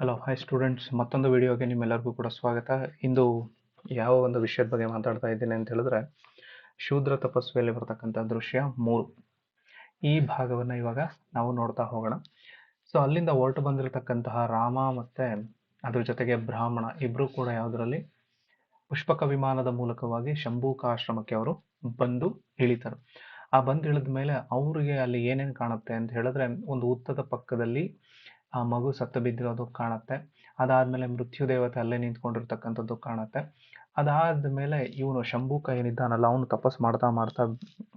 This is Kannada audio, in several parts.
ಹಲೋ ಹಾಯ್ ಸ್ಟೂಡೆಂಟ್ಸ್ ಮತ್ತೊಂದು ವಿಡಿಯೋಗೆ ನಿಮ್ಮೆಲ್ಲರಿಗೂ ಕೂಡ ಸ್ವಾಗತ. ಇಂದು ಯಾವ ಒಂದು ವಿಷಯದ ಬಗ್ಗೆ ಮಾತಾಡ್ತಾ ಇದ್ದೀನಿ ಅಂತ ಹೇಳಿದ್ರೆ, ಶೂದ್ರ ತಪಸ್ವಿಯಲ್ಲಿ ಬರ್ತಕ್ಕಂಥ ದೃಶ್ಯ ಮೂರು. ಈ ಭಾಗವನ್ನು ಇವಾಗ ನಾವು ನೋಡ್ತಾ ಹೋಗೋಣ. ಸೊ ಅಲ್ಲಿಂದ ಹೊರಟು ಬಂದಿರತಕ್ಕಂತಹ ರಾಮ ಮತ್ತೆ ಅದ್ರ ಜೊತೆಗೆ ಬ್ರಾಹ್ಮಣ ಇಬ್ಬರು ಕೂಡ ಯಾವುದರಲ್ಲಿ? ಪುಷ್ಪಕ ವಿಮಾನದ ಮೂಲಕವಾಗಿ ಶಂಭೂಕಾಶ್ರಮಕ್ಕೆ ಅವರು ಬಂದು ಇಳಿತಾರೆ. ಆ ಬಂದು ಇಳಿದ ಮೇಲೆ ಅವರಿಗೆ ಅಲ್ಲಿ ಏನೇನು ಕಾಣುತ್ತೆ ಅಂತ ಹೇಳಿದ್ರೆ, ಒಂದು ಉತ್ತದ ಪಕ್ಕದಲ್ಲಿ ಆ ಮಗು ಸತ್ತು ಬಿದ್ದಿರೋದು ಕಾಣುತ್ತೆ. ಅದಾದ್ಮೇಲೆ ಮೃತ್ಯು ದೇವತೆ ಅಲ್ಲೇ ನಿಂತ್ಕೊಂಡಿರ್ತಕ್ಕಂಥದ್ದು ಕಾಣುತ್ತೆ. ಅದಾದ್ಮೇಲೆ ಇವನು ಶಂಭೂಕ ಏನಿದ್ದಾನಲ್ಲ ಅವನು ತಪಸ್ ಮಾಡ್ತಾ ಮಾಡ್ತಾ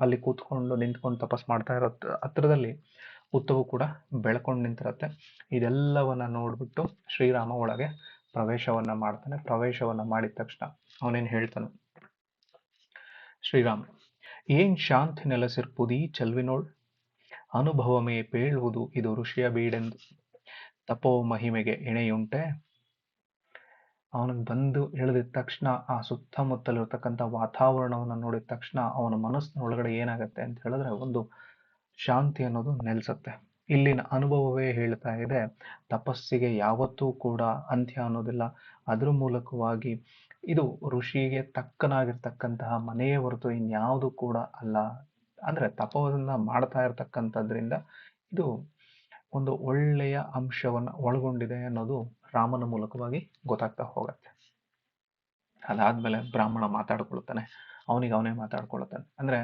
ಅಲ್ಲಿ ಕೂತ್ಕೊಂಡು ನಿಂತ್ಕೊಂಡು ತಪಸ್ ಮಾಡ್ತಾ ಇರೋ ಹತ್ರದಲ್ಲಿ ಉತ್ತವು ಕೂಡ ಬೆಳ್ಕೊಂಡು ನಿಂತಿರತ್ತೆ. ಇದೆಲ್ಲವನ್ನ ನೋಡ್ಬಿಟ್ಟು ಶ್ರೀರಾಮ ಒಳಗೆ ಪ್ರವೇಶವನ್ನ ಮಾಡ್ತಾನೆ. ಪ್ರವೇಶವನ್ನ ಮಾಡಿದ ತಕ್ಷಣ ಅವನೇನ್ ಹೇಳ್ತಾನೆ? ಶ್ರೀರಾಮ, ಏನ್ ಶಾಂತಿ ನೆಲೆಸಿರ್ಪುದೀ ಚೆಲ್ವಿನೋಳ್? ಅನುಭವಮೇ ಪೇಳುವುದು ಇದು ಋಷಿಯ ಬೀಡೆಂದು. ತಪೋ ಮಹಿಮೆಗೆ ಎಣೆಯುಂಟೆ ಅವನಿಗೆ ಬಂದು ಇಳಿದಿದ ತಕ್ಷಣ ಆ ಸುತ್ತಮುತ್ತಲಿರ್ತಕ್ಕಂಥ ವಾತಾವರಣವನ್ನು ನೋಡಿದ ತಕ್ಷಣ ಅವನ ಮನಸ್ಸಿನ ಒಳಗಡೆ ಏನಾಗುತ್ತೆ ಅಂತ ಹೇಳಿದ್ರೆ ಒಂದು ಶಾಂತಿ ಅನ್ನೋದು ನೆಲೆಸುತ್ತೆ. ಇಲ್ಲಿನ ಅನುಭವವೇ ಹೇಳ್ತಾ ಇದೆ, ತಪಸ್ಸಿಗೆ ಯಾವತ್ತೂ ಕೂಡ ಅಂತ್ಯ ಅನ್ನೋದಿಲ್ಲ. ಅದ್ರ ಮೂಲಕವಾಗಿ ಇದು ಋಷಿಗೆ ತಕ್ಕನಾಗಿರ್ತಕ್ಕಂತಹ ಮನೆಯೇ ಹೊರತು ಇನ್ಯಾವುದು ಕೂಡ ಅಲ್ಲ. ಅಂದ್ರೆ ತಪವನ್ನು ಮಾಡ್ತಾ ಇರತಕ್ಕಂಥದ್ರಿಂದ ಇದು ಒಂದು ಒಳ್ಳೆಯ ಅಂಶವನ್ನ ಒಳಗೊಂಡಿದೆ ಅನ್ನೋದು ರಾಮನ ಮೂಲಕವಾಗಿ ಗೊತ್ತಾಗ್ತಾ ಹೋಗತ್ತೆ. ಅದಾದ್ಮೇಲೆ ಬ್ರಾಹ್ಮಣ ಮಾತಾಡ್ಕೊಳ್ತಾನೆ, ಅವನಿಗೆ ಅವನೇ ಮಾತಾಡ್ಕೊಳ್ತಾನೆ. ಅಂದ್ರೆ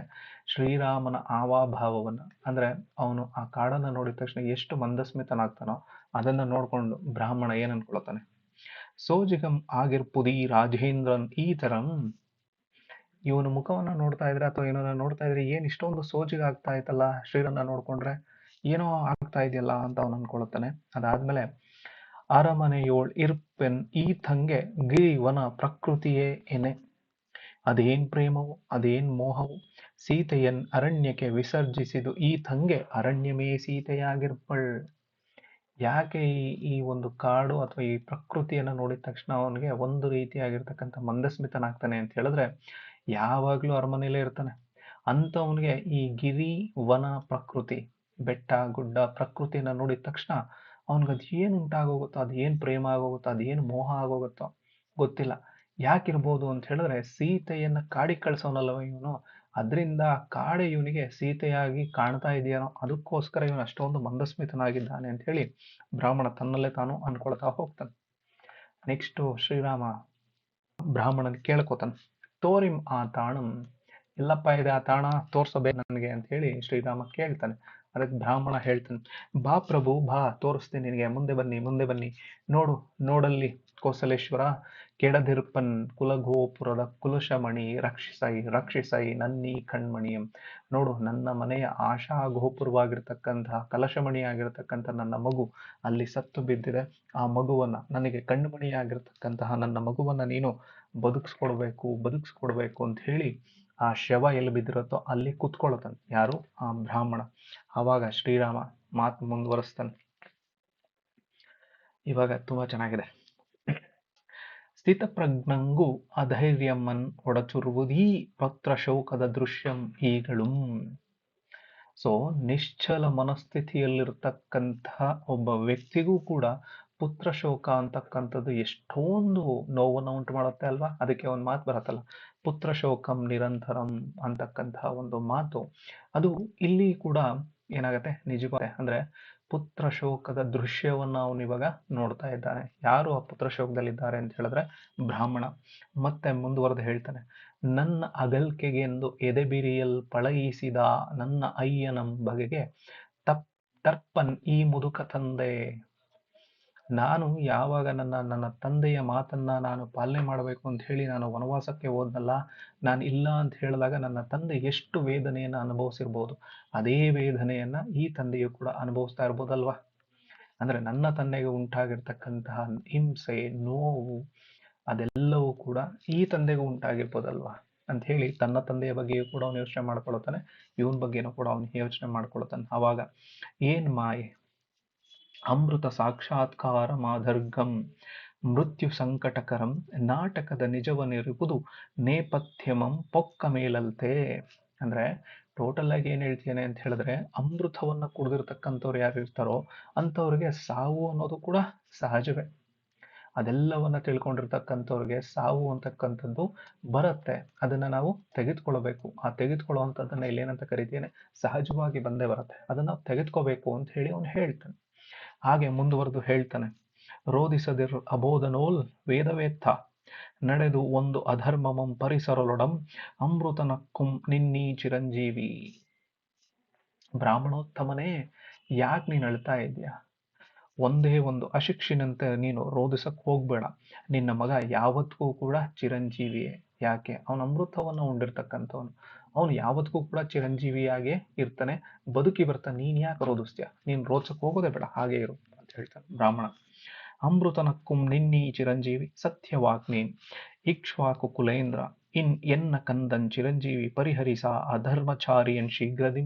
ಶ್ರೀರಾಮನ ಆವಾಭಾವವನ್ನ, ಅಂದ್ರೆ ಅವನು ಆ ಕಾಡನ್ನ ನೋಡಿದ ತಕ್ಷಣ ಎಷ್ಟು ಮಂದಸ್ಮಿತನಾಗ್ತಾನೋ ಅದನ್ನ ನೋಡ್ಕೊಂಡು ಬ್ರಾಹ್ಮಣ ಏನ್ ಅನ್ಕೊಳ್ತಾನೆ, ಸೋಜಿಗಂ ಆಗಿರ್ಪುದಿ ರಾಜೇಂದ್ರನ್ ಈ ತರಂ. ಇವನ ಮುಖವನ್ನ ನೋಡ್ತಾ ಇದ್ರೆ ಅಥವಾ ಏನನ್ನ ನೋಡ್ತಾ ಇದ್ರೆ ಏನ್ ಇಷ್ಟೊಂದು ಸೋಜಿಗ ಆಗ್ತಾ ಇತ್ತಲ್ಲ ಶ್ರೀರನ್ನ ನೋಡ್ಕೊಂಡ್ರೆ? ಏನೋ ಆಗ್ತಾ ಇದೆಯಲ್ಲ ಅಂತ ಅವನು ಅನ್ಕೊಳ್ತಾನೆ. ಅದಾದ್ಮೇಲೆ, ಅರಮನೆಯೋಳ್ ಇರ್ಪೆನ್ ಈ ತಂಗೆ ಗಿರಿವನ ಪ್ರಕೃತಿಯೇ ಎನೆ. ಅದೇನ್ ಪ್ರೇಮವು, ಅದೇನ್ ಮೋಹವು, ಸೀತೆಯನ್ ಅರಣ್ಯಕ್ಕೆ ವಿಸರ್ಜಿಸಿದು ಈ ತಂಗೆ ಅರಣ್ಯಮೇ ಸೀತೆಯಾಗಿರ್ಪಳ್. ಯಾಕೆ ಈ ಒಂದು ಕಾಡು ಅಥವಾ ಈ ಪ್ರಕೃತಿಯನ್ನ ನೋಡಿದ ತಕ್ಷಣ ಅವನಿಗೆ ಒಂದು ರೀತಿಯಾಗಿರ್ತಕ್ಕಂಥ ಮಂದಸ್ಮಿತನಾಗ್ತಾನೆ ಅಂತ ಹೇಳಿದ್ರೆ ಯಾವಾಗ್ಲೂ ಅರಮನೆಯಲ್ಲೇ ಇರ್ತಾನೆ. ಅಂತವನಿಗೆ ಈ ಗಿರಿ ವನ ಪ್ರಕೃತಿ ಬೆಟ್ಟ, ಗುಡ್ಡ ಪ್ರಕೃತಿಯನ್ನ ನೋಡಿದ ತಕ್ಷಣ ಅವನಿಗೆ ಅದು ಏನು ಉಂಟಾಗೋಗುತ್ತೋ, ಅದು ಏನು ಪ್ರೇಮ ಆಗೋಗುತ್ತೋ, ಅದು ಏನು ಮೋಹ ಆಗೋಗುತ್ತೋ ಗೊತ್ತಿಲ್ಲ. ಯಾಕಿರ್ಬೋದು ಅಂತ ಹೇಳಿದ್ರೆ ಸೀತೆಯನ್ನ ಕಾಡಿ ಕಳ್ಸೋನಲ್ವ ಇವನು. ಅದರಿಂದ ಕಾಡೆ ಇವನಿಗೆ ಸೀತೆಯಾಗಿ ಕಾಣ್ತಾ ಇದೆಯೋ ಅದಕ್ಕೋಸ್ಕರ ಇವನು ಅಷ್ಟೊಂದು ಮಂದಸ್ಮಿತನಾಗಿದ್ದಾನೆ ಅಂತ ಹೇಳಿ ಬ್ರಾಹ್ಮಣ ತನ್ನಲ್ಲೇ ತಾನು ಅನ್ಕೊಳ್ತಾ ಹೋಗ್ತಾನೆ. ನೆಕ್ಸ್ಟ್ ಶ್ರೀರಾಮ ಬ್ರಾಹ್ಮಣನ್ ಕೇಳ್ಕೊತಾನೆ. ತೋರಿಂ ಆ ತಾಣಂ. ಇಲ್ಲಪ್ಪ ಇದೆ ಆ ತಾಣ, ತೋರ್ಸಬೇಕು ನನಗೆ ಅಂತ ಹೇಳಿ ಶ್ರೀರಾಮ ಕೇಳ್ತಾನೆ. ಅದಕ್ಕೆ ಬ್ರಾಹ್ಮಣ ಹೇಳ್ತಾನೆ, ಬಾ ಪ್ರಭು, ಬಾ, ತೋರಿಸ್ತೀನಿ ನಿನಗೆ, ಮುಂದೆ ಬನ್ನಿ ಮುಂದೆ ಬನ್ನಿ. ನೋಡು, ನೋಡಲ್ಲಿ ಕೋಸಲೇಶ್ವರ ಕೆಡದಿರ್ಪನ್ ಕುಲಗೋಪುರದ ಕುಲಶಮಣಿ ರಕ್ಷಿಸೈ ರಕ್ಷಿಸೈ ನನ್ನಿ ಕಣ್ಮಣಿಯಂ ನೋಡು, ನನ್ನ ಮನೆಯ ಆಶಾ ಗೋಪುರವಾಗಿರ್ತಕ್ಕಂತಹ ಕಲಶಮಣಿ ಆಗಿರ್ತಕ್ಕಂಥ ನನ್ನ ಮಗು ಅಲ್ಲಿ ಸತ್ತು ಬಿದ್ದಿದೆ. ಆ ಮಗುವನ್ನ, ನನಗೆ ಕಣ್ಮಣಿಯಾಗಿರ್ತಕ್ಕಂತಹ ನನ್ನ ಮಗುವನ್ನ ನೀನು ಬದುಕಿಸ್ಕೊಡ್ಬೇಕು ಬದುಕಿಸ್ಕೊಡ್ಬೇಕು ಅಂತ ಹೇಳಿ ಆ ಶವ ಎಲ್ಲಿ ಬಿದ್ದಿರುತ್ತೋ ಅಲ್ಲಿ ಕುತ್ಕೊಳ್ತಾನೆ ಯಾರು? ಆ ಬ್ರಾಹ್ಮಣ. ಆವಾಗ ಶ್ರೀರಾಮ ಮಾತು ಮುಂದುವರಿಸ್ತಾನೆ. ಇವಾಗ ತುಂಬಾ ಚೆನ್ನಾಗಿದೆ. ಸ್ಥಿತಪ್ರಜ್ಞಂಗು ಅಧೈರ್ಯಮ್ಮನ್ ಒಡಚುರುವುದೀ ಪತ್ರ ಶೌಕದ ದೃಶ್ಯಂ ಈಗಳು ಸೊ, ನಿಶ್ಚಲ ಮನಸ್ಥಿತಿಯಲ್ಲಿರ್ತಕ್ಕಂತಹ ಒಬ್ಬ ವ್ಯಕ್ತಿಗೂ ಕೂಡ ಪುತ್ರ ಶೋಕ ಅಂತಕ್ಕಂಥದ್ದು ಎಷ್ಟೊಂದು ನೋವನ್ನು ಉಂಟು ಮಾಡುತ್ತೆ ಅಲ್ವಾ? ಅದಕ್ಕೆ ಒಂದು ಮಾತು ಬರುತ್ತಲ್ಲ. ಪುತ್ರ ಶೋಕಂ ನಿರಂತರಂ ಅಂತಕ್ಕಂತಹ ಒಂದು ಮಾತು. ಅದು ಇಲ್ಲಿ ಕೂಡ ಏನಾಗತ್ತೆ? ನಿಜವಾದ ಅಂದ್ರೆ ಪುತ್ರ ಶೋಕದ ದೃಶ್ಯವನ್ನು ಅವನು ಇವಾಗ ನೋಡ್ತಾ ಇದ್ದಾನೆ. ಯಾರು ಆ ಪುತ್ರ ಶೋಕದಲ್ಲಿದ್ದಾರೆ ಅಂತ ಹೇಳಿದ್ರೆ ಬ್ರಾಹ್ಮಣ. ಮತ್ತೆ ಮುಂದುವರೆದು ಹೇಳ್ತಾನೆ. ನನ್ನ ಅಗಲ್ಕೆಗೆ ಎಂದು ಎದೆಬಿರಿಯಲ್ ಪಳಗಿಸಿದ ನನ್ನ ಅಯ್ಯನ ಬಗೆಗೆ ತಪ್, ತರ್ಪನ್ ಈ ಮುದುಕ ತಂದೆ ನಾನು ಯಾವಾಗ ನನ್ನ ನನ್ನ ತಂದೆಯ ಮಾತನ್ನ ನಾನು ಪಾಲನೆ ಮಾಡಬೇಕು ಅಂತ ಹೇಳಿ ನಾನು ವನವಾಸಕ್ಕೆ ಹೋದ್ನಲ್ಲ, ನಾನು ಇಲ್ಲ ಅಂತ ಹೇಳಿದಾಗ ನನ್ನ ತಂದೆ ಎಷ್ಟು ವೇದನೆಯನ್ನು ಅನುಭವಿಸಿರ್ಬೋದು, ಅದೇ ವೇದನೆಯನ್ನು ಈ ತಂದೆಯು ಕೂಡ ಅನುಭವಿಸ್ತಾ ಇರ್ಬೋದಲ್ವಾ? ಅಂದ್ರೆ ನನ್ನ ತಂದೆಗೆ ಉಂಟಾಗಿರ್ತಕ್ಕಂತಹ ಹಿಂಸೆ, ನೋವು, ಅದೆಲ್ಲವೂ ಕೂಡ ಈ ತಂದೆಗೂ ಉಂಟಾಗಿರ್ಬೋದಲ್ವಾ? ಅಂತ ಹೇಳಿ ತನ್ನ ತಂದೆಯ ಬಗ್ಗೆಯೂ ಕೂಡ ಅವನು ಯೋಚನೆ ಮಾಡ್ಕೊಳ್ತಾನೆ, ಇವನ್ ಬಗ್ಗೆನೂ ಕೂಡ ಅವನು ಯೋಚನೆ ಮಾಡ್ಕೊಳ್ತಾನೆ ಅವಾಗ. ಏನ್ ಮಾಯೆ? ಅಮೃತ ಸಾಕ್ಷಾತ್ಕಾರ ಮಾಧರ್ಗಂ. ಮೃತ್ಯು ಸಂಕಟಕರಂ ನಾಟಕದ ನಿಜವನ್ನಿರುವುದು ನೇಪಥ್ಯಮಂ ಪೊಕ್ಕ ಮೇಲಲ್ತೆ ಅಂದ್ರೆ ಟೋಟಲ್ ಆಗಿ ಏನು ಹೇಳ್ತೇನೆ ಅಂತ ಹೇಳಿದ್ರೆ ಅಮೃತವನ್ನ ಕುಡಿದಿರ್ತಕ್ಕಂಥವ್ರು ಯಾರು ಇರ್ತಾರೋ ಅಂಥವ್ರಿಗೆ ಸಾವು ಅನ್ನೋದು ಕೂಡ ಸಹಜವೇ. ಅದೆಲ್ಲವನ್ನ ತಿಳ್ಕೊಂಡಿರ್ತಕ್ಕಂಥವ್ರಿಗೆ ಸಾವು ಅಂತಕ್ಕಂಥದ್ದು ಬರುತ್ತೆ. ಅದನ್ನ ನಾವು ತೆಗೆದುಕೊಳ್ಬೇಕು ಆ ತೆಗೆದುಕೊಳ್ಳುವಂಥದ್ದನ್ನ ಇಲ್ಲೇನಂತ ಕರಿತೇನೆ. ಸಹಜವಾಗಿ ಬಂದೇ ಬರುತ್ತೆ. ಅದನ್ನ ತೆಗೆದುಕೋಬೇಕು ಅಂತ ಹೇಳಿ ಅವನು ಹೇಳ್ತಾನೆ. ಹಾಗೆ ಮುಂದುವರೆದು ಹೇಳ್ತಾನೆ. ರೋಧಿಸದಿರ್ ಅಬೋಧನೋಲ್ ವೇದವೇತ್ತ. ನಡೆದು ಒಂದು ಅಧರ್ಮಮಂ ಪರಿಸರಲೊಡಂ ಅಮೃತನಕ್ಕುಂ ನಿನ್ನಿ ಚಿರಂಜೀವಿ. ಬ್ರಾಹ್ಮಣೋತ್ತಮನೇ, ಯಾಕೆ ನೀನು ಅಳ್ತಾ ಇದೆಯಾ ಒಂದೇ ಒಂದು ಅಶಿಕ್ಷಿನಂತೆ ನೀನು ರೋಧಿಸಕ್ಕೆ ಹೋಗ್ಬೇಡ. ನಿನ್ನ ಮಗ ಯಾವತ್ತಿಗೂ ಕೂಡ ಚಿರಂಜೀವಿಯೇ. ಯಾಕೆ? ಅವನ ಅಮೃತವನ್ನು ಉಂಡಿರ್ತಕ್ಕಂಥವನು. ಅವನು ಯಾವತ್ತಿಗೂ ಕೂಡ ಚಿರಂಜೀವಿಯಾಗೆ ಇರ್ತಾನೆ. ಬದುಕಿ ಬರ್ತಾನೆ ನೀನ್ ಯಾಕೆ ರೋಧಿಸ್ತೀಯ ನೀನ್ ರೋಚಕ್ ಹೋಗೋದೇ ಬೇಡ, ಹಾಗೆ ಇರು ಅಂತ ಹೇಳ್ತಾನೆ ಬ್ರಾಹ್ಮಣ. ಅಮೃತನಕ್ಕುಂ ನಿನ್ನಿ ಚಿರಂಜೀವಿ ಸತ್ಯವಾಗ್ನೇನ್. ಇಕ್ಷ್ವಾಕು ಕುಲೇಂದ್ರ, ಇನ್ ಎನ್ನ ಕಂದನ್ ಚಿರಂಜೀವಿ ಪರಿಹರಿಸ ಅಧರ್ಮಚಾರಿಯನ್ ಶೀಘ್ರದಿ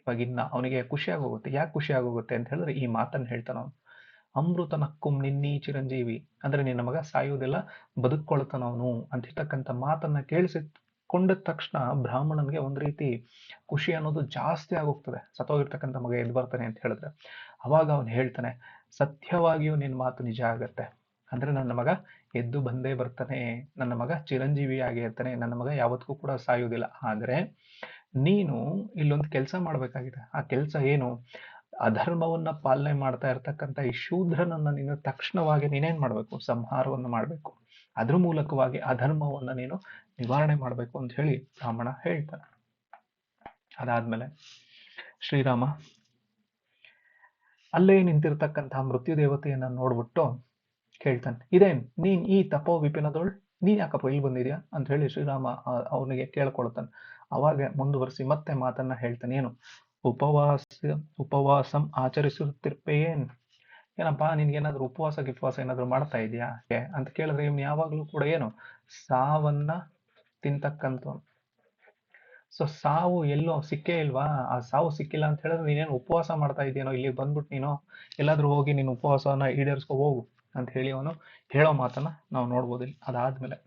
ಇವಾಗಿನ್ನ ಅವನಿಗೆ ಖುಷಿಯಾಗೋಗುತ್ತೆ ಯಾಕೆ ಖುಷಿಯಾಗೋಗುತ್ತೆ ಅಂತ ಹೇಳಿದ್ರೆ ಈ ಮಾತನ್ನ ಹೇಳ್ತಾನ ಅವನು. ಅಮೃತನಕ್ಕುಂ ನಿನ್ನಿ ಚಿರಂಜೀವಿ. ಅಂದ್ರೆ ನಿನ್ನ ಮಗ ಸಾಯುವುದಿಲ್ಲ ಬದುಕೊಳ್ತಾನವನು ಅಂತ ಹೇಳ್ತಕ್ಕಂಥ ಮಾತನ್ನ ಕೇಳಿಸಿಕೊಂಡ ತಕ್ಷಣ ಬ್ರಾಹ್ಮಣನಿಗೆ ಒಂದು ರೀತಿ ಖುಷಿ ಅನ್ನೋದು ಜಾಸ್ತಿ ಆಗೋಗ್ತದೆ. ಸತ್ತೋಗಿರ್ತಕ್ಕಂಥ ಮಗ ಎದ್ದು ಬರ್ತಾನೆ ಅಂತ ಹೇಳಿದ್ರೆ, ಅವಾಗ ಅವನು ಹೇಳ್ತಾನೆ, ಸತ್ಯವಾಗಿಯೂ ನಿನ್ನ ಮಾತು ನಿಜ ಆಗತ್ತೆ. ಅಂದ್ರೆ ನನ್ನ ಮಗ ಎದ್ದು ಬಂದೇ ಬರ್ತಾನೆ, ನನ್ನ ಮಗ ಚಿರಂಜೀವಿ ಇರ್ತಾನೆ, ನನ್ನ ಮಗ ಯಾವತ್ತಿಗೂ ಕೂಡ ಸಾಯುವುದಿಲ್ಲ. ಆದರೆ ನೀನು ಇಲ್ಲೊಂದು ಕೆಲಸ ಮಾಡಬೇಕಾಗಿದೆ. ಆ ಕೆಲಸ ಏನು? ಅಧರ್ಮವನ್ನ ಪಾಲನೆ ಮಾಡ್ತಾ ಇರ್ತಕ್ಕಂಥ ಈ ಶೂದ್ರನನ್ನ ನೀನು ತಕ್ಷಣವಾಗಿ ನೀನೇನ್ ಮಾಡಬೇಕು? ಸಂಹಾರವನ್ನು ಮಾಡ್ಬೇಕು. ಅದ್ರ ಮೂಲಕವಾಗಿ ಅಧರ್ಮವನ್ನು ನೀನು ನಿವಾರಣೆ ಮಾಡಬೇಕು ಅಂತ ಹೇಳಿ ಬ್ರಾಹ್ಮಣ ಹೇಳ್ತಾನೆ. ಅದಾದ್ಮೇಲೆ ಶ್ರೀರಾಮ, ಅಲ್ಲೇ ನಿಂತಿರ್ತಕ್ಕಂತಹ ಮೃತ್ಯು ದೇವತೆಯನ್ನ ನೋಡ್ಬಿಟ್ಟು ಕೇಳ್ತಾನೆ ಇದೇನ್ ನೀನ್ ಈ ತಪೋ ವಿಪಿನದೊಳ್ ನೀನ್ ಯಾಕಪ್ಪ ಇಲ್ಲಿ ಬಂದಿದ್ಯಾ? ಅಂತ ಹೇಳಿ ಶ್ರೀರಾಮ ಅವನಿಗೆ ಕೇಳ್ಕೊಳ್ತಾನೆ. ಅವಾಗ ಮುಂದುವರಿಸಿ ಮತ್ತೆ ಮಾತನ್ನ ಹೇಳ್ತಾನೆ, ಏನು, ಉಪವಾಸ, ಉಪವಾಸಂ ಆಚರಿಸುತ್ತಿರ್ಪೇನ್ ಏನಪ್ಪಾ, ನಿನ್ಗೇನಾದ್ರೂ ಉಪವಾಸ, ಗಿಪವಾಸ ಏನಾದ್ರು ಮಾಡ್ತಾ ಇದೆಯಾ ಅಂತ ಕೇಳಿದ್ರೆ ಇವ್ನು ಯಾವಾಗ್ಲೂ ಕೂಡ ಏನು? ಸಾವನ್ನ ತಿಂತಕ್ಕಂಥ ಸೊ ಸಾವು ಎಲ್ಲೋ ಸಿಕ್ಕೇ ಇಲ್ವಾ? ಆ ಸಾವು ಸಿಕ್ಕಿಲ್ಲ ಅಂತ ಹೇಳಿದ್ರೆ ನೀನೇನು ಉಪವಾಸ ಮಾಡ್ತಾ ಇದೆಯೇನೋ ಇಲ್ಲಿ ಬಂದ್ಬಿಟ್ಟು ನೀನು ಎಲ್ಲಾದ್ರೂ ಹೋಗಿ ನೀನು ಉಪವಾಸನ ಈಡೇರಿಸ್ಕೊ ಹೋಗು ಅಂತ ಹೇಳಿ ಅವನು ಹೇಳೋ ಮಾತನ್ನ ನಾವು ನೋಡ್ಬೋದು ಇಲ್ಲಿ ಅದಾದ್ಮೇಲೆ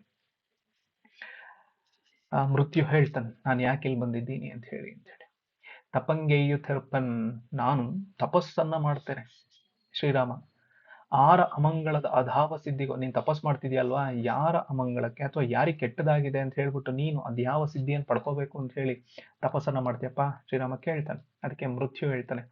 ಆ ಮೃತ್ಯು ಹೇಳ್ತಾನೆ, ನಾನು ಯಾಕೆ ಇಲ್ಲಿ ಬಂದಿದ್ದೀನಿ? ಅಂತ ಹೇಳಿ ಅಂತ ಹೇಳಿ. ತಪಂಗೆಯು ನಾನು ತಪಸ್ಸನ್ನ ಮಾಡ್ತೇನೆ. ಶ್ರೀರಾಮ, ಆರ ಅಮಂಗಳದ ಅಧಾವ ಸಿದ್ಧಿಗೋ ನೀನು ತಪಸ್ ಮಾಡ್ತಿದ್ಯಲ್ವಾ? ಯಾರ ಅಮಂಗಳಕ್ಕೆ ಅಥವಾ ಯಾರಿಗೆ ಕೆಟ್ಟದಾಗಿದೆ ಅಂತ ಹೇಳ್ಬಿಟ್ಟು ನೀನು ಅದ್ಯಾವ ಸಿದ್ಧಿಯನ್ನು ಪಡ್ಕೋಬೇಕು ಅಂತ ಹೇಳಿ ತಪಸ್ಸನ್ನ ಮಾಡ್ತೀಯಪ್ಪ? ಶ್ರೀರಾಮ ಕೇಳ್ತಾನೆ. ಅದಕ್ಕೆ ಮೃತ್ಯು ಹೇಳ್ತಾನೆ.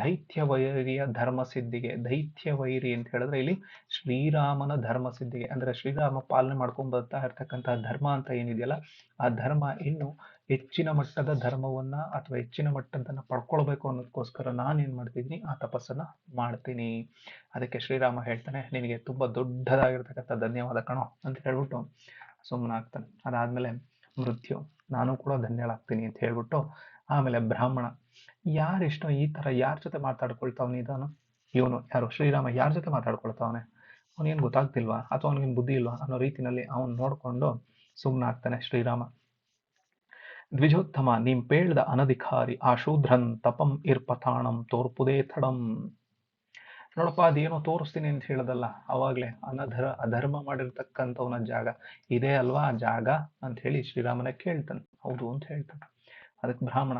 ದೈತ್ಯ ವೈರಿಯ ಧರ್ಮ ಸಿದ್ಧಿಗೆ ದೈತ್ಯ ವೈರಿ ಅಂತ ಹೇಳಿದ್ರೆ ಇಲ್ಲಿ ಶ್ರೀರಾಮನ ಧರ್ಮ ಸಿದ್ಧಿಗೆ ಅಂದ್ರೆ ಶ್ರೀರಾಮ ಪಾಲನೆ ಮಾಡ್ಕೊಂಡ್ ಬರ್ತಾ ಇರ್ತಕ್ಕಂತಹ ಧರ್ಮ ಅಂತ ಏನಿದೆಯಲ್ಲ, ಆ ಧರ್ಮ ಇನ್ನು ಹೆಚ್ಚಿನ ಮಟ್ಟದ ಧರ್ಮವನ್ನ ಅಥವಾ ಹೆಚ್ಚಿನ ಮಟ್ಟದನ್ನ ಪಡ್ಕೊಳ್ಬೇಕು ಅನ್ನೋದಕ್ಕೋಸ್ಕರ ನಾನು ಏನ್ ಮಾಡ್ತಿದ್ದೀನಿ, ಆ ತಪಸ್ಸನ್ನ ಮಾಡ್ತೀನಿ. ಅದಕ್ಕೆ ಶ್ರೀರಾಮ ಹೇಳ್ತಾನೆ, ನಿನಗೆ ತುಂಬಾ ದೊಡ್ಡದಾಗಿರ್ತಕ್ಕಂಥ ಧನ್ಯವಾದ ಕಣೋ ಅಂತ ಹೇಳ್ಬಿಟ್ಟು ಸುಮ್ಮನಾಗ್ತಾನೆ ಅದಾದ್ಮೇಲೆ ಮೃತ್ಯು, ನಾನು ಕೂಡ ಧನ್ಯಳಾಗ್ತೀನಿ ಅಂತ ಹೇಳ್ಬಿಟ್ಟು ಆಮೇಲೆ ಬ್ರಾಹ್ಮಣ. ಯಾರಿಷ್ಟ ಈ ತರ ಯಾರ ಜೊತೆ ಮಾತಾಡ್ಕೊಳ್ತಾವನ ಇದಾನು? ಇವನು ಯಾರು? ಶ್ರೀರಾಮ ಯಾರ ಜೊತೆ ಮಾತಾಡ್ಕೊಳ್ತಾವನೆ? ಅವನೇನು ಗೊತ್ತಾಗ್ತಿಲ್ವಾ? ಅಥವಾ ಅವನಿಗೇನು ಬುದ್ಧಿ ಇಲ್ವಾ? ಅನ್ನೋ ರೀತಿನಲ್ಲಿ ಅವನು ನೋಡ್ಕೊಂಡು ಸುಮ್ಮನಾಗ್ತಾನೆ ಶ್ರೀರಾಮ. ದ್ವಿಜೋತ್ತಮ ನಿಂ ಪೇಳ್ದ ಅನಧಿಕಾರಿ ಆ ತಪಂ ಇರ್ಪತಾಣಂ ತೋರ್ಪುದೇ ಥಡಂ. ನೋಡಪ್ಪ, ಅದೇನೋ ತೋರಿಸ್ತೀನಿ ಅಂತ ಹೇಳದಲ್ಲ, ಅವಾಗ್ಲೇ ಅನಧರ ಅಧರ್ಮ ಮಾಡಿರ್ತಕ್ಕಂಥವನ ಜಾಗ. ಇದೇ ಅಲ್ವಾ ಆ ಜಾಗ ಅಂತ ಹೇಳಿ ಶ್ರೀರಾಮನ ಕೇಳ್ತಾನೆ. ಹೌದು ಅಂತ ಹೇಳ್ತಾನೆ. ಅದಕ್ಕೆ ಬ್ರಾಹ್ಮಣ.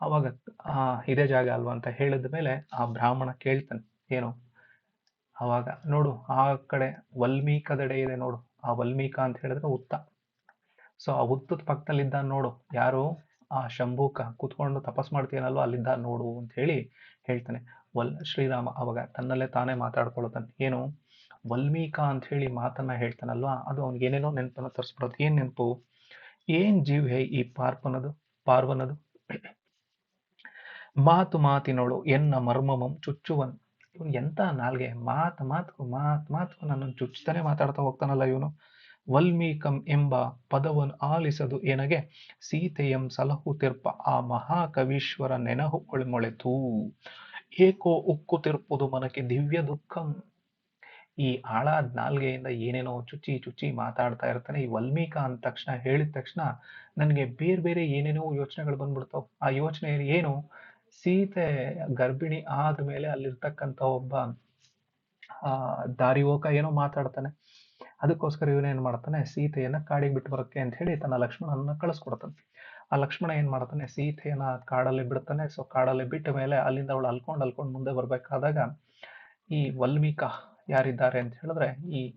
ಅವಾಗ, ಆ, ಇದೇ ಜಾಗ ಅಲ್ವಾ ಅಂತ ಹೇಳಿದ ಮೇಲೆ ಆ ಬ್ರಾಹ್ಮಣ ಕೇಳ್ತಾನೆ, ಏನು? ಅವಾಗ, ನೋಡು, ಆ ಕಡೆ ವಲ್ಮೀಕದೆಡೆ ಇದೆ ನೋಡು. ಆ ವಲ್ಮೀಕ ಅಂತ ಹೇಳಿದ್ರೆ ಉತ್ತ. ಸೊ ಆ ಉತ್ತದ ಪಕ್ಕದಲ್ಲಿದ್ದ ನೋಡು, ಯಾರು ಆ ಶಂಭೂಕ ಕೂತ್ಕೊಂಡು ತಪಸ್ ಮಾಡ್ತೀನಲ್ವ ಅಲ್ಲಿದ್ದ ನೋಡು ಅಂತ ಹೇಳಿ ಹೇಳ್ತಾನೆ. ವಲ್, ಶ್ರೀರಾಮ ಅವಾಗ ತನ್ನಲ್ಲೇ ತಾನೇ ಮಾತಾಡ್ಕೊಳ್ತಾನೆ ಏನು? ವಲ್ಮೀಕ ಅಂತ ಹೇಳಿ ಮಾತನ್ನ ಹೇಳ್ತಾನಲ್ವಾ? ಅದು ಅವ್ನಿಗೆ ಏನೇನೋ ನೆನಪನ್ನ ತರಿಸ್ಬಿಡೋದು. ಏನ್ ನೆನಪು? ಏನ್ ಜೀವ ಹೇ ಈ ಪಾರ್ಪನದು, ಪಾರ್ವನದು? ಮಾತು ಮಾತಿನೋಳು, ಎನ್ನ ಮರ್ಮಮಂ ಚುಚ್ಚುವನ್. ಇವನು ಎಂತ ನಾಲ್ಗೆ? ಮಾತು ಮಾತು ಮಾತು ಮಾತು ನನ್ನನ್ನು ಚುಚ್ಚುತ್ತಾನೆ ಮಾತಾಡ್ತಾ ಹೋಗ್ತಾನಲ್ಲ ಇವನು. ವಲ್ಮೀಕಂ ಎಂಬ ಪದವನ್ನು ಆಲಿಸದು ಏನಗೆ ಸೀತೆಯಂ ಸಲಹು ತಿರ್ಪ, ಆ ಮಹಾಕವೀಶ್ವರ ನೆನಹು ಒಳಮೊಳೆತು ಏಕೋ ಉಕ್ಕು ತಿರ್ಪುದು ಮನಕ್ಕೆ ದಿವ್ಯ ದುಃಖಂ. ಈ ಆಳಾದ ನಾಲ್ಗೆಯಿಂದ ಏನೇನೋ ಚುಚ್ಚಿ ಚುಚ್ಚಿ ಮಾತಾಡ್ತಾ ಇರ್ತಾನೆ ಈ ವಲ್ಮೀಕ ಅಂದ ತಕ್ಷಣ, ಹೇಳಿದ ತಕ್ಷಣ ನನಗೆ ಬೇರೆ ಬೇರೆ ಏನೇನೋ ಯೋಚನೆಗಳು ಬಂದ್ಬಿಡ್ತಾವೆ. ಆ ಯೋಚನೆ ಏನು? ಸೀತೆ ಗರ್ಭಿಣಿ ಆದ್ಮೇಲೆ ಅಲ್ಲಿರ್ತಕ್ಕಂಥ ಒಬ್ಬ, ಆ ದಾರಿ ಏನೋ ಮಾತಾಡ್ತಾನೆ. ಅದಕ್ಕೋಸ್ಕರ ಇವನೇನ್ ಮಾಡ್ತಾನೆ, ಸೀತೆಯನ್ನ ಕಾಡಿಗೆ ಬಿಟ್ಟು ಬರಕ್ಕೆ ಅಂತ ಹೇಳಿ ತನ್ನ ಲಕ್ಷ್ಮಣನ ಕಳಿಸ್ಕೊಡ್ತಾನೆ. ಆ ಲಕ್ಷ್ಮಣ ಏನು ಮಾಡ್ತಾನೆ, ಸೀತೆಯನ್ನ ಕಾಡಲ್ಲಿ ಬಿಡ್ತಾನೆ. ಸೊ ಕಾಡಲ್ಲಿ ಬಿಟ್ಟ ಮೇಲೆ ಅಲ್ಲಿಂದ ಅವಳು ಅಲ್ಕೊಂಡು ಅಲ್ಕೊಂಡು ಮುಂದೆ ಬರಬೇಕಾದಾಗ ಈ ವಲ್ಮೀಕ ಯಾರಿದ್ದಾರೆ ಅಂತ ಹೇಳಿದ್ರೆ, ಈ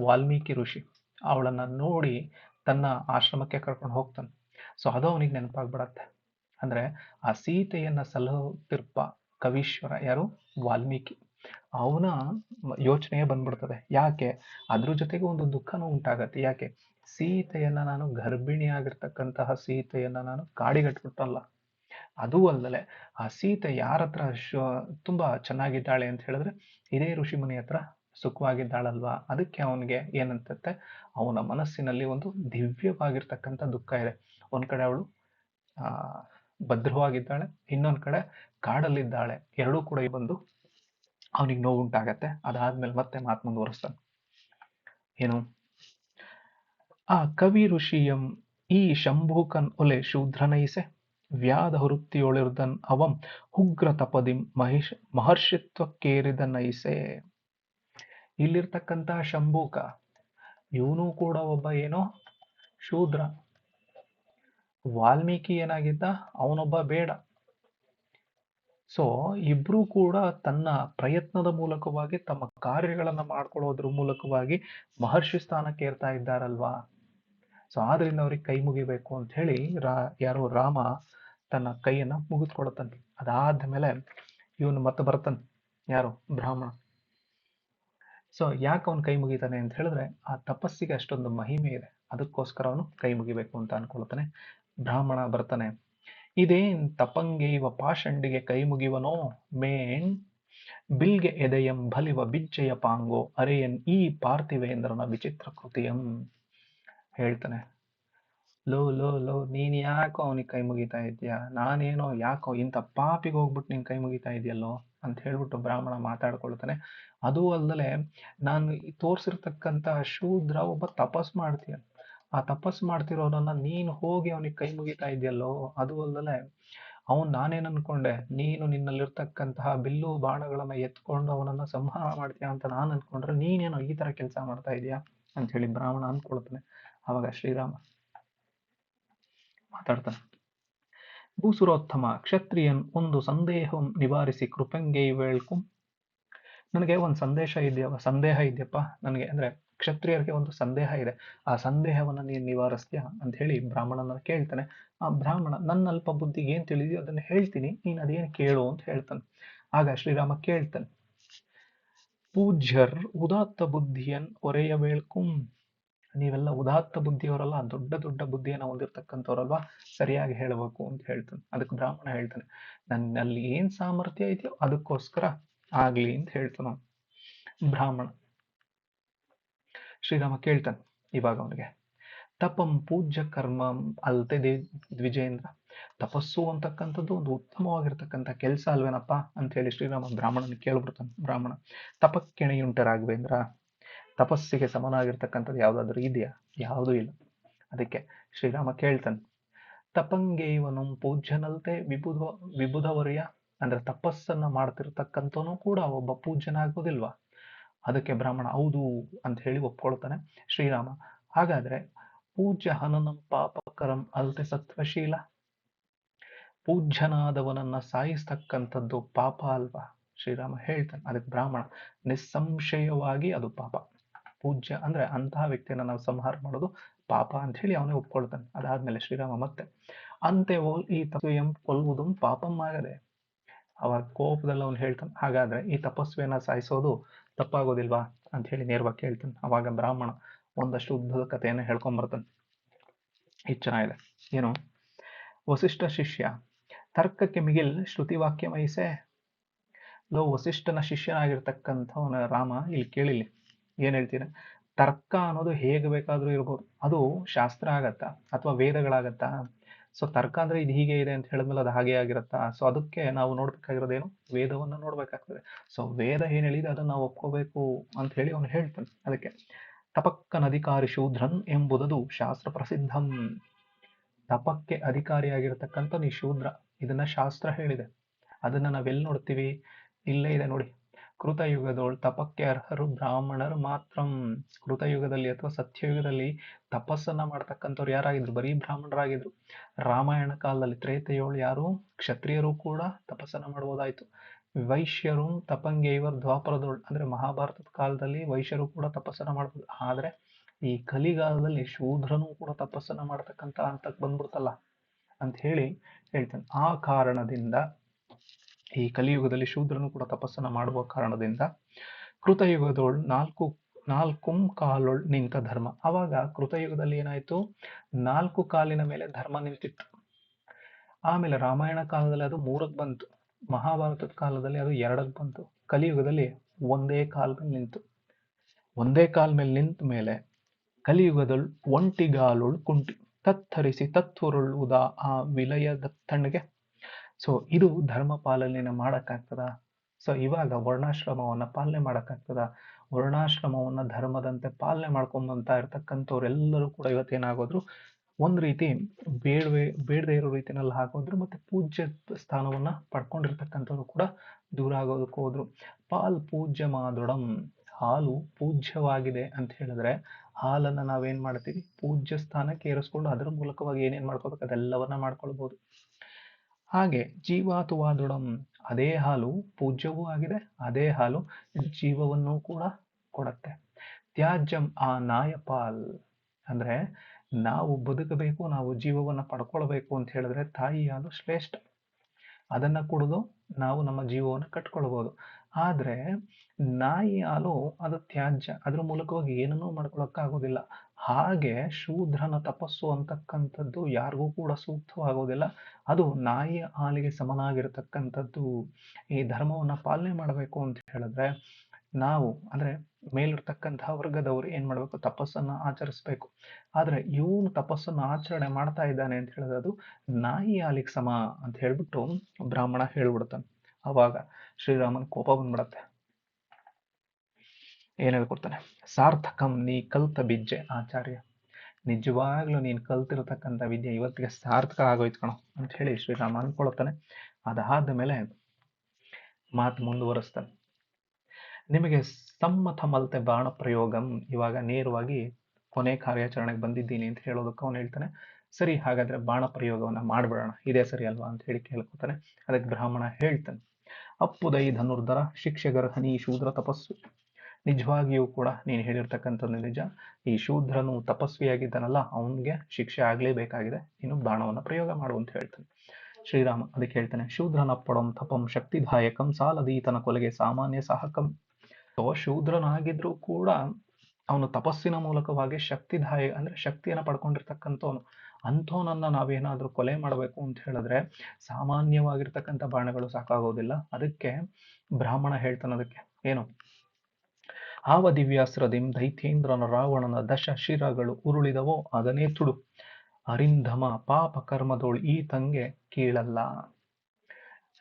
ವಾಲ್ಮೀಕಿ ಋಷಿ ಅವಳನ್ನ ನೋಡಿ ತನ್ನ ಆಶ್ರಮಕ್ಕೆ ಕರ್ಕೊಂಡು ಹೋಗ್ತಾನೆ. ಸೊ ಅದು ಅವನಿಗೆ ನೆನಪಾಗ್ಬಿಡತ್ತೆ. ಅಂದ್ರೆ ಆ ಸೀತೆಯನ್ನ ಸಲಹುತ್ತಿರ್ಪ ಕವೀಶ್ವರ ಯಾರು? ವಾಲ್ಮೀಕಿ. ಅವನ ಯೋಚನೆಯೇ ಬಂದ್ಬಿಡ್ತದೆ. ಯಾಕೆ? ಅದ್ರ ಜೊತೆಗೆ ಒಂದು ದುಃಖನೂ ಉಂಟಾಗತ್ತೆ. ಯಾಕೆ? ಸೀತೆಯನ್ನ ನಾನು ಗರ್ಭಿಣಿಯಾಗಿರ್ತಕ್ಕಂತಹ ಸೀತೆಯನ್ನ ನಾನು ಕಾಡಿಗಟ್ಬಿಟ್ಟಲ್ಲ. ಅದು ಅಲ್ಲದೆ ಆ ಸೀತೆ ಯಾರ ಹತ್ರ ತುಂಬಾ ಚೆನ್ನಾಗಿದ್ದಾಳೆ ಅಂತ ಹೇಳಿದ್ರೆ ಇದೇ ಋಷಿ ಮುನಿ ಹತ್ರ ಸುಖವಾಗಿದ್ದಾಳಲ್ವಾ? ಅದಕ್ಕೆ ಅವನಿಗೆ ಏನಂತತ್ತೆ ಅವನ ಮನಸ್ಸಿನಲ್ಲಿ ಒಂದು ದಿವ್ಯವಾಗಿರ್ತಕ್ಕಂಥ ದುಃಖ ಇದೆ. ಒಂದ್ ಕಡೆ ಅವಳು, ಆ, ಭದ್ರವಾಗಿದ್ದಾಳೆ, ಇನ್ನೊಂದ್ ಕಡೆ ಕಾಡಲ್ಲಿದ್ದಾಳೆ. ಎರಡೂ ಕೂಡ ಬಂದು ಅವನಿಗೆ ನೋವು ಉಂಟಾಗತ್ತೆ. ಅದಾದ್ಮೇಲೆ ಮತ್ತೆ ಮಾತು ಮುಂದುವರಿಸ್ತಾನೆ ಏನು? ಆ ಕವಿ ಋಷಿಯಂ ಈ ಶಂಭೂಕನ್ ಒಲೆ ಶೂದ್ರನೈಸೆ ವ್ಯಾಧ ವೃತ್ತಿಯೊಳಿರ್ದನ್ ಅವಂ ಉಗ್ರ ತಪದಿ ಮಹಿಷ್ ಮಹರ್ಷಿತ್ವಕ್ಕೇರಿದ ನೈಸೆ. ಇಲ್ಲಿರ್ತಕ್ಕಂತಹ ಶಂಭೂಕ, ಇವನು ಕೂಡ ಒಬ್ಬ ಏನೋ ಶೂದ್ರ. ವಾಲ್ಮೀಕಿ ಏನಾಗಿದ್ದ? ಅವನೊಬ್ಬ ಬೇಡ. ಸೊ, ಇಬ್ರು ಕೂಡ ತನ್ನ ಪ್ರಯತ್ನದ ಮೂಲಕವಾಗಿ, ತಮ್ಮ ಕಾರ್ಯಗಳನ್ನ ಮಾಡ್ಕೊಳ್ಳೋದ್ರ ಮೂಲಕವಾಗಿ ಮಹರ್ಷಿ ಸ್ಥಾನಕ್ಕೆ ಏರ್ತಾ ಇದ್ದಾರಲ್ವಾ? ಸೊ, ಆದ್ರಿಂದ ಅವ್ರಿಗೆ ಕೈ ಮುಗಿಬೇಕು ಅಂತ ಹೇಳಿ ರಾ, ಯಾರೋ ರಾಮ ತನ್ನ ಕೈಯನ್ನ ಅದಾದ ಮೇಲೆ ಇವನು ಮತ್ತೆ ಬರ್ತಾನೆ ಯಾರು? ಬ್ರಾಹ್ಮಣ. ಸೊ, ಯಾಕೆ ಅವನು ಕೈ ಮುಗಿತಾನೆ ಅಂತ ಹೇಳಿದ್ರೆ, ಆ ತಪಸ್ಸಿಗೆ ಅಷ್ಟೊಂದು ಮಹಿಮೆ ಇದೆ. ಅದಕ್ಕೋಸ್ಕರ ಅವನು ಕೈ ಮುಗಿಬೇಕು ಅಂತ ಅನ್ಕೊಳ್ತಾನೆ ಬ್ರಾಹ್ಮಣ ಬರ್ತಾನೆ. ಇದೇನ್ ಇವ ಪಾಷಂಡಿಗೆ ಕೈ ಮುಗಿವನೋ? ಮೇಣ್ ಬಿಲ್ಗೆ ಎದೆಯಂ ಬಲಿವ ಬಿಜ್ಜೆಯ ಪಾಂಗೋ. ಅರೆಯನ್ ಈ ಪಾರ್ಥಿವೇಂದ್ರನ ವಿಚಿತ್ರ ಕೃತಿಯಂ. ಹೇಳ್ತಾನೆ. ಲೋ ಲೋ ಲೋ, ನೀನ್ ಯಾಕೋ ಅವನಿಗೆ ಕೈ ಮುಗಿತಾ ಇದೆಯಾ? ನಾನೇನೋ ಯಾಕೋ ಇಂಥ ಪಾಪಿಗೆ ಹೋಗ್ಬಿಟ್ಟು ನೀನ್ ಕೈ ಮುಗಿತಾ ಇದೆಯಲ್ಲೋ ಅಂತ ಹೇಳ್ಬಿಟ್ಟು ಬ್ರಾಹ್ಮಣ ಮಾತಾಡ್ಕೊಳ್ತಾನೆ. ಅದೂ ಅಲ್ಲದೆ ನಾನು ತೋರಿಸಿರ್ತಕ್ಕಂಥ ಶೂದ್ರ ಒಬ್ಬ ತಪಸ್ ಮಾಡ್ತೀಯ ಆ ತಪಸ್ ಮಾಡ್ತಿರೋದನ್ನ ನೀನು ಹೋಗಿ ಅವನಿಗೆ ಕೈ ಮುಗಿತಾ ಇದೆಯಲ್ಲೋ, ಅದು ಅಲ್ಲದೆ ಅವನ್ ನಾನೇನ್ ಅನ್ಕೊಂಡೆ, ನೀನು ನಿನ್ನಲ್ಲಿರ್ತಕ್ಕಂತಹ ಬಿಲ್ಲು ಬಾಣಗಳನ್ನ ಎತ್ಕೊಂಡು ಅವನನ್ನ ಸಂಹಾರ ಮಾಡ್ತೀಯ ಅಂತ ನಾನು ಅನ್ಕೊಂಡ್ರೆ ನೀನೇನೋ ಈ ತರ ಕೆಲಸ ಮಾಡ್ತಾ ಇದೀಯಾ ಅಂತ ಹೇಳಿ ಬ್ರಾಹ್ಮಣ ಅನ್ಕೊಳ್ತಾನೆ. ಅವಾಗ ಶ್ರೀರಾಮ ಮಾತಾಡ್ತಾನೆ. ಭೂಸುರೋತ್ತಮ ಕ್ಷತ್ರಿಯನ್ ಒಂದು ಸಂದೇಹ ನಿವಾರಿಸಿ ಕೃಪಂಗೈ ವೇಳ್ಕು. ನನಗೆ ಒಂದು ಸಂದೇಶ ಇದೆಯಪ್ಪ ಸಂದೇಹ ಇದೆಯಪ್ಪ ನನಗೆ. ಅಂದ್ರೆ ಕ್ಷತ್ರಿಯರಿಗೆ ಒಂದು ಸಂದೇಹ ಇದೆ. ಆ ಸಂದೇಹವನ್ನು ನೀನು ನಿವಾರಿಸ್ತೀಯಾ ಅಂತ ಹೇಳಿ ಬ್ರಾಹ್ಮಣನ ಕೇಳ್ತಾನೆ. ಆ ಬ್ರಾಹ್ಮಣ, ನನ್ನ ಅಲ್ಪ ಬುದ್ಧಿಗೆ ಏನು ತಿಳಿದೆಯೋ ಅದನ್ನು ಹೇಳ್ತೀನಿ. ನೀನು ಅದೇನು ಕೇಳು ಅಂತ ಹೇಳ್ತಾನೆ. ಆಗ ಶ್ರೀರಾಮ ಕೇಳ್ತಾನೆ, ಪೂಜ್ಯರ್ ಉದಾತ್ತ ಬುದ್ಧಿಯನ್ ಒರೆಯ ವೇಳ್ಕುಂ. ನೀವೆಲ್ಲ ಉದಾತ್ತ ಬುದ್ಧಿಯವರಲ್ಲ, ದೊಡ್ಡ ದೊಡ್ಡ ಬುದ್ಧಿಯನ್ನು ಹೊಂದಿರ್ತಕ್ಕಂಥವ್ರಲ್ವಾ? ಸರಿಯಾಗಿ ಹೇಳಬೇಕು ಅಂತ ಹೇಳ್ತಾನೆ. ಅದಕ್ಕೆ ಬ್ರಾಹ್ಮಣ ಹೇಳ್ತಾನೆ, ನನ್ನಲ್ಲಿ ಏನ್ ಸಾಮರ್ಥ್ಯ ಇದೆಯೋ ಅದಕ್ಕೋಸ್ಕರ ಆಗ್ಲಿ ಅಂತ ಹೇಳ್ತಾನ ಬ್ರಾಹ್ಮಣ ಶ್ರೀರಾಮ ಕೇಳ್ತಾನೆ ಇವಾಗ ಅವನಿಗೆ, ತಪಂ ಪೂಜ್ಯ ಕರ್ಮ ಅಲ್ತೆ ದ್ವಿಜೇಂದ್ರ, ತಪಸ್ಸು ಅಂತಕ್ಕಂಥದ್ದು ಒಂದು ಉತ್ತಮವಾಗಿರ್ತಕ್ಕಂಥ ಕೆಲಸ ಅಲ್ವೇನಪ್ಪ? ಅಂತ ಹೇಳಿ ಶ್ರೀರಾಮ ಬ್ರಾಹ್ಮಣನ ಕೇಳ್ಬಿಡ್ತಾನೆ. ಬ್ರಾಹ್ಮಣ ತಪಕ್ಕೆಣೆಯುಂಟ ರಾಘವೇಂದ್ರ ತಪಸ್ಸಿಗೆ ಸಮನಾಗಿರ್ತಕ್ಕಂಥದ್ದು ಯಾವ್ದಾದ್ರೂ ಇದೆಯಾ? ಯಾವುದೂ ಇಲ್ಲ. ಅದಕ್ಕೆ ಶ್ರೀರಾಮ ಕೇಳ್ತಾನೆ, ತಪಂಗೇವನು ಪೂಜ್ಯನಲ್ತೆ ವಿಬುಧ ವಿಬುಧವರ್ಯ, ಅಂದ್ರೆ ತಪಸ್ಸನ್ನ ಮಾಡ್ತಿರ್ತಕ್ಕಂಥವನು ಕೂಡ ಒಬ್ಬ ಪೂಜ್ಯನಾಗೋದಿಲ್ವಾ? ಅದಕ್ಕೆ ಬ್ರಾಹ್ಮಣ ಹೌದು ಅಂತ ಹೇಳಿ ಒಪ್ಕೊಳ್ತಾನೆ ಶ್ರೀರಾಮ. ಹಾಗಾದ್ರೆ ಪೂಜ್ಯ ಹನನಂ ಪಾಪಕರಂ ಅಲ್ತೆ ಸತ್ವಶೀಲ. ಪೂಜ್ಯನಾದವನನ್ನ ಸಾಯಿಸ್ತಕ್ಕಂಥದ್ದು ಪಾಪ ಅಲ್ವಾ? ಶ್ರೀರಾಮ ಹೇಳ್ತಾನೆ, ಅದಕ್ಕೆ ಬ್ರಾಹ್ಮಣ ನಿಸ್ಸಂಶಯವಾಗಿ ಅದು ಪಾಪ. ಪೂಜ್ಯ ಅಂದ್ರೆ ಅಂತಹ ವ್ಯಕ್ತಿಯನ್ನ ನಾವು ಸಂಹಾರ ಮಾಡೋದು ಪಾಪ ಅಂತ ಹೇಳಿ ಅವನೇ ಒಪ್ಕೊಳ್ತಾನೆ. ಅದಾದ್ಮೇಲೆ ಶ್ರೀರಾಮ ಮತ್ತೆ, ಅಂತೆ ಈ ತಪಸ್ವಿಯಂ ಕೊಲ್ಲುವುದು ಪಾಪಂ ಆಗದೆ. ಅವರ ಕೋಪದಲ್ಲಿ ಅವನು ಹೇಳ್ತಾನೆ, ಹಾಗಾದ್ರೆ ಈ ತಪಸ್ವಿಯನ್ನ ಸಾಯಿಸೋದು ತಪ್ಪಾಗೋದಿಲ್ವಾ ಅಂತ ಹೇಳಿ ನೇರವಾಗಿ ಕೇಳ್ತಾನೆ. ಅವಾಗ ಬ್ರಾಹ್ಮಣ ಒಂದಷ್ಟು ಉದ್ದದ ಕಥೆಯನ್ನು ಹೇಳ್ಕೊಂಬರ್ತಾನೆ ಇದು ಚೆನ್ನಾಗಿದೆ. ಏನು? ವಸಿಷ್ಠ ಶಿಷ್ಯ, ತರ್ಕಕ್ಕೆ ಮಿಗಿಲ್ ಶ್ರುತಿ ವಾಕ್ಯ ವಹಿಸೆ. ಲೋ, ವಸಿಷ್ಠನ ಶಿಷ್ಯನಾಗಿರ್ತಕ್ಕಂಥವನ ರಾಮ ಇಲ್ಲಿ ಕೇಳಿಲ್ಲ. ಏನು ಹೇಳ್ತೀರ? ತರ್ಕ ಅನ್ನೋದು ಹೇಗೆ ಬೇಕಾದರೂ ಇರ್ಬೋದು. ಅದು ಶಾಸ್ತ್ರ ಆಗತ್ತಾ? ಅಥವಾ ವೇದಗಳಾಗತ್ತಾ? ಸೊ ತರ್ಕ ಅಂದ್ರೆ ಇದು ಹೀಗೆ ಇದೆ ಅಂತ ಹೇಳಿದ್ಮೇಲೆ ಅದು ಹಾಗೆ ಆಗಿರುತ್ತಾ? ಸೊ ಅದಕ್ಕೆ ನಾವು ನೋಡ್ಬೇಕಾಗಿರೋದೇನು? ವೇದವನ್ನು ನೋಡ್ಬೇಕಾಗ್ತದೆ. ಸೊ ವೇದ ಏನ್ ಹೇಳಿದೆ? ಅದನ್ನ ನಾವು ಒಪ್ಕೋಬೇಕು ಅಂತ ಹೇಳಿ ಅವನು ಹೇಳ್ತಾನೆ. ಅದಕ್ಕೆ ತಪಕ್ಕನ ಅಧಿಕಾರಿ ಶೂದ್ರನ್ ಎಂಬುದದು ಶಾಸ್ತ್ರ ಪ್ರಸಿದ್ಧಂ ತಪಕ್ಕೆ ಅಧಿಕಾರಿಯಾಗಿರ್ತಕ್ಕಂಥ ನೀ ಶೂದ್ರ ಇದನ್ನ ಶಾಸ್ತ್ರ ಹೇಳಿದೆ. ಅದನ್ನ ನಾವೆಲ್ಲಿ ನೋಡ್ತೀವಿ? ಇಲ್ಲೇ ಇದೆ ನೋಡಿ. ಕೃತಯುಗದೊಳ್ ತಪಕ್ಕೆ ಅರ್ಹರು ಬ್ರಾಹ್ಮಣರು ಮಾತ್ರ. ಕೃತಯುಗದಲ್ಲಿ ಅಥವಾ ಸತ್ಯಯುಗದಲ್ಲಿ ತಪಸ್ಸನ್ನ ಮಾಡ್ತಕ್ಕಂಥವ್ರು ಯಾರಾಗಿದ್ರು? ಬರೀ ಬ್ರಾಹ್ಮಣರಾಗಿದ್ರು. ರಾಮಾಯಣ ಕಾಲದಲ್ಲಿ ತ್ರೇತೆಯೋಳು ಯಾರು? ಕ್ಷತ್ರಿಯರು ಕೂಡ ತಪಸ್ಸನ್ನ ಮಾಡ್ಬೋದಾಯ್ತು. ವೈಶ್ಯರು ತಪಂಗೆ ಇವರು ದ್ವಾಪರದೊಳ್ ಅಂದ್ರೆ ಮಹಾಭಾರತದ ಕಾಲದಲ್ಲಿ ವೈಶ್ಯರು ಕೂಡ ತಪಸ್ಸನ್ನ ಮಾಡ್ಬೋದು. ಆದ್ರೆ ಈ ಕಲಿಗಾಲದಲ್ಲಿ ಶೂದ್ರನು ಕೂಡ ತಪಸ್ಸನ್ನ ಮಾಡ್ತಕ್ಕಂಥ ಹಂತಕ್ಕೆ ಬಂದ್ಬಿಡ್ತಲ್ಲ ಅಂತ ಹೇಳಿ ಹೇಳ್ತಾನೆ. ಆ ಕಾರಣದಿಂದ ಈ ಕಲಿಯುಗದಲ್ಲಿ ಶೂದ್ರನು ಕೂಡ ತಪಸ್ಸನ್ನ ಮಾಡುವ ಕಾರಣದಿಂದ ಕೃತಯುಗದೊಳ್ ನಾಲ್ಕು ನಾಲ್ಕು ಕಾಲೊಳ್ ನಿಂತ ಧರ್ಮ. ಅವಾಗ ಕೃತಯುಗದಲ್ಲಿ ಏನಾಯ್ತು? ನಾಲ್ಕು ಕಾಲಿನ ಮೇಲೆ ಧರ್ಮ ನಿಂತಿತ್ತು. ಆಮೇಲೆ ರಾಮಾಯಣ ಕಾಲದಲ್ಲಿ ಅದು ಮೂರಕ್ಕೆ ಬಂತು. ಮಹಾಭಾರತದ ಕಾಲದಲ್ಲಿ ಅದು ಎರಡಕ್ಕೆ ಬಂತು. ಕಲಿಯುಗದಲ್ಲಿ ಒಂದೇ ಕಾಲ್ ಮೇಲೆ ನಿಂತು. ಒಂದೇ ಕಾಲ್ ಮೇಲೆ ನಿಂತ ಮೇಲೆ ಕಲಿಯುಗದಳು ಒಂಟಿಗಾಲುಳ್ ಕುಂಟಿ. ತತ್ತರಿಸಿ ತತ್ವರುಳುವುದ ಆ ವಿಲಯದ ತಣ್ಣಗೆ ಸೊ ಇದು ಧರ್ಮ ಪಾಲನೆಯನ್ನು ಮಾಡೋಕ್ಕಾಗ್ತದ? ಸೊ ಇವಾಗ ವರ್ಣಾಶ್ರಮವನ್ನ ಪಾಲನೆ ಮಾಡೋಕ್ಕಾಗ್ತದ? ವರ್ಣಾಶ್ರಮವನ್ನ ಧರ್ಮದಂತೆ ಪಾಲನೆ ಮಾಡ್ಕೊಂಬಂತ ಇರ್ತಕ್ಕಂಥವ್ರೆಲ್ಲರೂ ಕೂಡ ಇವತ್ತೇನಾಗೋದ್ರು ಒಂದು ರೀತಿ ಬೇಡವೆ, ಬೇಡದೇ ಇರೋ ರೀತಿನಲ್ಲಿ ಹಾಕೋದ್ರು ಮತ್ತೆ ಪೂಜ್ಯ ಸ್ಥಾನವನ್ನ ಪಡ್ಕೊಂಡಿರ್ತಕ್ಕಂಥವ್ರು ಕೂಡ ದೂರ ಆಗೋದಕ್ಕೆ ಹೋದ್ರು. ಪಾಲ್ ಪೂಜ್ಯ ಮಾದೊಡಂ ಹಾಲು ಪೂಜ್ಯವಾಗಿದೆ ಅಂತ ಹೇಳಿದ್ರೆ ಹಾಲನ್ನು ನಾವೇನ್ ಮಾಡ್ತೀವಿ? ಪೂಜ್ಯ ಸ್ಥಾನಕ್ಕೆ ಏರಿಸ್ಕೊಂಡು ಅದರ ಮೂಲಕವಾಗಿ ಏನೇನ್ ಮಾಡ್ಕೋಬೇಕು? ಅದೆಲ್ಲವನ್ನ ಮಾಡ್ಕೊಳ್ಬಹುದು ಹಾಗೆ ಜೀವಾತುವಾದುಡಂ ಅದೇ ಹಾಲು ಪೂಜ್ಯವೂ ಆಗಿದೆ, ಅದೇ ಹಾಲು ಜೀವವನ್ನು ಕೂಡ ಕೊಡತ್ತೆ. ತ್ಯಾಜ್ಯಂ ಆ ನಾಯಪಾಲ್ ಅಂದ್ರೆ ನಾವು ಬದುಕಬೇಕು, ನಾವು ಜೀವವನ್ನ ಪಡ್ಕೊಳ್ಬೇಕು ಅಂತ ಹೇಳಿದ್ರೆ ತಾಯಿ ಹಾಲು ಶ್ರೇಷ್ಠ. ಅದನ್ನ ಕುಡಿದು ನಾವು ನಮ್ಮ ಜೀವವನ್ನು ಕಟ್ಕೊಳ್ಬೋದು. ಆದ್ರೆ ನಾಯಿ ಹಾಲು ಅದು ತ್ಯಾಜ್ಯ. ಅದ್ರ ಮೂಲಕವಾಗಿ ಏನನ್ನೂ ಮಾಡ್ಕೊಳಕ್ಕಾಗೋದಿಲ್ಲ. ಹಾಗೆ ಶೂದ್ರನ ತಪಸ್ಸು ಅಂತಕ್ಕಂಥದ್ದು ಯಾರಿಗೂ ಕೂಡ ಸೂಕ್ತವಾಗೋದಿಲ್ಲ. ಅದು ನಾಯಿಯ ಹಾಲಿಗೆ ಸಮನಾಗಿರತಕ್ಕಂಥದ್ದು ಈ ಧರ್ಮವನ್ನು ಪಾಲನೆ ಮಾಡಬೇಕು ಅಂತ ಹೇಳಿದ್ರೆ ನಾವು, ಅಂದರೆ ಮೇಲಿರ್ತಕ್ಕಂತಹ ವರ್ಗದವರು ಏನು ಮಾಡಬೇಕು? ತಪಸ್ಸನ್ನು ಆಚರಿಸ್ಬೇಕು. ಆದರೆ ಇವನು ತಪಸ್ಸನ್ನು ಆಚರಣೆ ಮಾಡ್ತಾ ಇದ್ದಾನೆ ಅಂತ ಹೇಳಿದ್ರೆ ಅದು ನಾಯಿ ಹಾಲಿಗೆ ಸಮ ಅಂತ ಹೇಳಿಬಿಟ್ಟು ಬ್ರಾಹ್ಮಣ ಹೇಳ್ಬಿಡ್ತಾನೆ. ಆವಾಗ ಶ್ರೀರಾಮನ್ ಕೋಪ ಬಂದ್ಬಿಡತ್ತೆ. ಏನ್ ಹೇಳ್ಕೊಡ್ತಾನೆ? ಸಾರ್ಥಕಂ ನೀ ಕಲ್ತ ಬಿಜ್ಜೆ ಆಚಾರ್ಯ. ನಿಜವಾಗ್ಲೂ ನೀನು ಕಲ್ತಿರತಕ್ಕಂಥ ವಿದ್ಯೆ ಇವತ್ತಿಗೆ ಸಾರ್ಥಕ ಆಗೋಯ್ತು ಕಣೋ ಅಂತ ಹೇಳಿ ಶ್ರೀರಾಮ ಅಂದ್ಕೊಳ್ತಾನೆ ಅದಾದ ಮೇಲೆ ಮಾತು ಮುಂದುವರಿಸ್ತಾನೆ. ನಿಮಗೆ ಸಮ್ಮತ ಮಲ್ತೆ ಬಾಣ ಪ್ರಯೋಗಂ, ಇವಾಗ ನೇರವಾಗಿ ಕೊನೆ ಕಾರ್ಯಾಚರಣೆಗೆ ಬಂದಿದ್ದೀನಿ ಅಂತ ಹೇಳೋದಕ್ಕೆ ಅವನು ಹೇಳ್ತಾನೆ. ಸರಿ, ಹಾಗಾದ್ರೆ ಬಾಣ ಪ್ರಯೋಗವನ್ನು ಮಾಡ್ಬಿಡೋಣ. ಇದೇ ಸರಿ ಅಲ್ವಾ ಅಂತ ಹೇಳಿ ಕೇಳ್ಕೊತಾನೆ. ಅದಕ್ಕೆ ಬ್ರಾಹ್ಮಣ ಹೇಳ್ತಾನೆ. ಅಪ್ಪುದೈ ಧನುರ್ಧರ ಶಿಕ್ಷೆಗರ್ಹನಿ ಶೂದ್ರ ತಪಸ್ಸು. ನಿಜವಾಗಿಯೂ ಕೂಡ ನೀನು ಹೇಳಿರ್ತಕ್ಕಂಥದ್ದು ನಿಜ. ಈ ಶೂದ್ರನು ತಪಸ್ವಿಯಾಗಿದ್ದಾನಲ್ಲ, ಅವನಿಗೆ ಶಿಕ್ಷೆ ಆಗಲೇಬೇಕಾಗಿದೆ. ನೀನು ಬಾಣವನ್ನು ಪ್ರಯೋಗ ಮಾಡು ಅಂತ ಹೇಳ್ತಾನೆ. ಶ್ರೀರಾಮ ಅದಕ್ಕೆ ಹೇಳ್ತಾನೆ, ಶೂದ್ರನ ಪಡಂ ತಪಂ ಶಕ್ತಿದಾಯಕಂ ಸಾಲದೀತನ ಕೊಲೆಗೆ ಸಾಮಾನ್ಯ ಸಾಹಕಂ. ಶೂದ್ರನಾಗಿದ್ರೂ ಕೂಡ ಅವನು ತಪಸ್ಸಿನ ಮೂಲಕವಾಗಿ ಶಕ್ತಿದಾಯ, ಅಂದ್ರೆ ಶಕ್ತಿಯನ್ನು ಪಡ್ಕೊಂಡಿರ್ತಕ್ಕಂಥವನು. ಅಂಥವನನ್ನ ನಾವೇನಾದ್ರೂ ಕೊಲೆ ಮಾಡಬೇಕು ಅಂತ ಹೇಳಿದ್ರೆ ಸಾಮಾನ್ಯವಾಗಿರ್ತಕ್ಕಂಥ ಬಾಣಗಳು ಸಾಕಾಗೋದಿಲ್ಲ. ಅದಕ್ಕೆ ಬ್ರಾಹ್ಮಣ ಹೇಳ್ತಾನೆ ಅದಕ್ಕೆ, ಏನು? ಆವ ದಿವ್ಯಾಸ್ತ್ರದಿಂ ದೈತ್ಯೇಂದ್ರನ ರಾವಣನ ದಶ ಶಿರಗಳು ಉರುಳಿದವೋ ಅದನೇ ತುಡು. ಅರಿಂಧಮ ಪಾಪ ಕರ್ಮದೋಳು ಈ ತಂಗೆ ಕೀಳಲ್ಲ.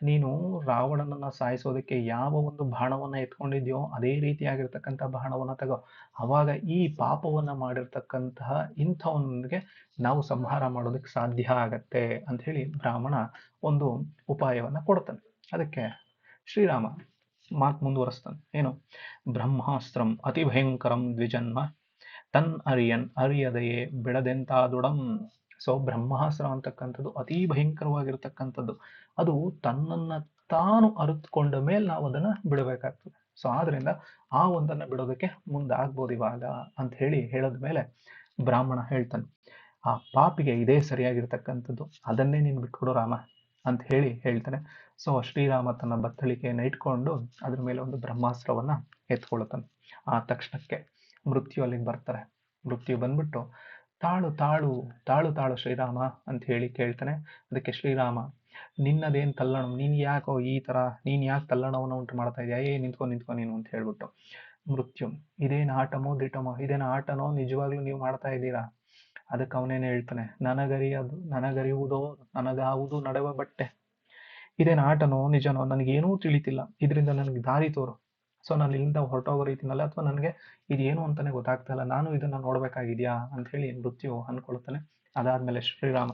ನೀನು ರಾವಣನನ್ನ ಸಾಯಿಸೋದಕ್ಕೆ ಯಾವ ಒಂದು ಬಾಣವನ್ನ ಎತ್ಕೊಂಡಿದ್ಯೋ ಅದೇ ರೀತಿಯಾಗಿರ್ತಕ್ಕಂಥ ಬಾಣವನ್ನ ತಗೋ. ಅವಾಗ ಈ ಪಾಪವನ್ನ ಮಾಡಿರ್ತಕ್ಕಂತಹ ಇಂಥವನಿಗೆ ನಾವು ಸಂಹಾರ ಮಾಡೋದಕ್ಕೆ ಸಾಧ್ಯ ಆಗತ್ತೆ ಅಂತ ಹೇಳಿ ಬ್ರಾಹ್ಮಣ ಒಂದು ಉಪಾಯವನ್ನ ಕೊಡ್ತಾನೆ. ಅದಕ್ಕೆ ಶ್ರೀರಾಮ ಮಾತ್ ಮುಂದುವರಿಸ್ತಾನೆ. ಏನು? ಬ್ರಹ್ಮಾಸ್ತ್ರಂ ಅತಿ ಭಯಂಕರಂ ದ್ವಿಜನ್ಮ. ತನ್ ಅರಿಯನ್ ಅರಿಯದೆಯೇ ಬಿಡದೆಂತಾದುಡಂ ಸೊ ಬ್ರಹ್ಮಾಸ್ತ್ರ ಅಂತಕ್ಕಂಥದ್ದು ಅತಿ ಭಯಂಕರವಾಗಿರ್ತಕ್ಕಂಥದ್ದು. ಅದು ತನ್ನನ್ನ ತಾನು ಅರಿತುಕೊಂಡ ಮೇಲೆ ನಾವು ಅದನ್ನ ಬಿಡಬೇಕಾಗ್ತದೆ. ಸೊ ಆದ್ರಿಂದ ಆ ಒಂದನ್ನ ಬಿಡೋದಕ್ಕೆ ಮುಂದಾಗ್ಬೋದು ಇವಾಗ ಅಂತ ಹೇಳಿ ಹೇಳದ ಮೇಲೆ ಬ್ರಾಹ್ಮಣ ಹೇಳ್ತಾನೆ, ಆ ಪಾಪಿಗೆ ಇದೇ ಸರಿಯಾಗಿರ್ತಕ್ಕಂಥದ್ದು. ಅದನ್ನೇ ನೀನು ಬಿಟ್ಕೊಡು ರಾಮ. ಅಂತ ಹೇಳಿ ಹೇಳ್ತಾನೆ ಸೊ ಶ್ರೀರಾಮ ತನ್ನ ಬತ್ತಳಿಕೆಯನ್ನು ಇಟ್ಕೊಂಡು ಅದ್ರ ಮೇಲೆ ಒಂದು ಬ್ರಹ್ಮಾಸ್ತ್ರವನ್ನ ಎತ್ಕೊಳ್ತಾನೆ ಆ ತಕ್ಷಣಕ್ಕೆ ಮೃತ್ಯು ಅಲ್ಲಿಗೆ ಬರ್ತಾರೆ. ಮೃತ್ಯು ಬಂದ್ಬಿಟ್ಟು ತಾಳು ತಾಳು ತಾಳು ತಾಳು ಶ್ರೀರಾಮ ಅಂತ ಹೇಳಿ ಕೇಳ್ತಾನೆ. ಅದಕ್ಕೆ ಶ್ರೀರಾಮ, ನಿನ್ನದೇನು ತಲ್ಲಣ ನೀನ್ ಯಾಕೋ ಈ ತರ, ನೀನ್ ಯಾಕೆ ತಲ್ಲಣವನ್ನು ಉಂಟು ಮಾಡ್ತಾ ಇದೆಯಾ? ಏ, ನಿಂತ್ಕೊ ನಿಂತ್ಕೊ ನೀನು ಅಂತ ಹೇಳ್ಬಿಟ್ಟು ಮೃತ್ಯು. ಇದೇನು ಆಟಮೋ, ದಿಟಮೋ? ಇದೇನು ಆಟನೋ ನಿಜವಾಗ್ಲೂ ನೀವು ಮಾಡ್ತಾ ಇದ್ದೀರಾ? ಅದಕ್ಕೆ ಅವನೇನು ಹೇಳ್ತಾನೆ, ನನಗರಿಯದು, ನನಗರಿಯುವುದೋ ನನಗಾವುದು ನಡೆವ ಬಟ್ಟೆ. ಇದೇನು ಆಟನೋ, ನಿಜನೋ, ನನಗೇನೂ ತಿಳಿತಿಲ್ಲ. ಇದರಿಂದ ನನಗೆ ದಾರಿ ತೋರು. ಸೊ, ನಾನು ಇಲ್ಲಿಂದ ಹೊರಟೋಗೋ ರೀತಿನಲ್ಲ ಅಥವಾ ನನಗೆ ಇದೇನು ಅಂತಾನೆ ಗೊತ್ತಾಗ್ತಾ ಇಲ್ಲ. ನಾನು ಇದನ್ನ ನೋಡ್ಬೇಕಾಗಿದ್ಯಾ? ಅಂತ ಹೇಳಿ ಮೃತ್ಯು ಅಂದ್ಕೊಳ್ತಾನೆ. ಅದಾದ್ಮೇಲೆ ಶ್ರೀರಾಮ,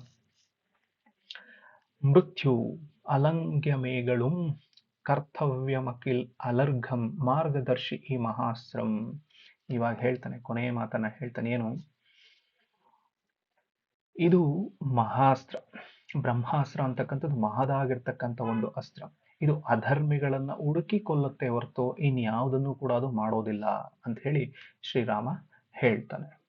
ಮೃತ್ಯು ಅಲಂಗ್ಯ ಮೇಗಳು ಕರ್ತವ್ಯಮಕಿಲ್ ಅಲರ್ಘಂ ಮಾರ್ಗದರ್ಶಿ ಈ ಮಹಾಸ್ತ್ರಂ. ಇವಾಗ ಹೇಳ್ತಾನೆ, ಕೊನೆಯ ಮಾತನ್ನ ಹೇಳ್ತಾನೆ, ಏನು ಇದು ಮಹಾಸ್ತ್ರ. ಬ್ರಹ್ಮಾಸ್ತ್ರ ಅಂತಕ್ಕಂಥದ್ದು ಮಹದಾಗಿರ್ತಕ್ಕಂಥ ಒಂದು ಅಸ್ತ್ರ. ಇದು ಅಧರ್ಮಿಗಳನ್ನ ಹುಡುಕಿ ಕೊಲ್ಲುತ್ತೆ ಹೊರತು ಇನ್ಯಾವುದನ್ನು ಕೂಡ ಅದು ಮಾಡೋದಿಲ್ಲ ಅಂತ ಹೇಳಿ ಶ್ರೀರಾಮ ಹೇಳ್ತಾನೆ.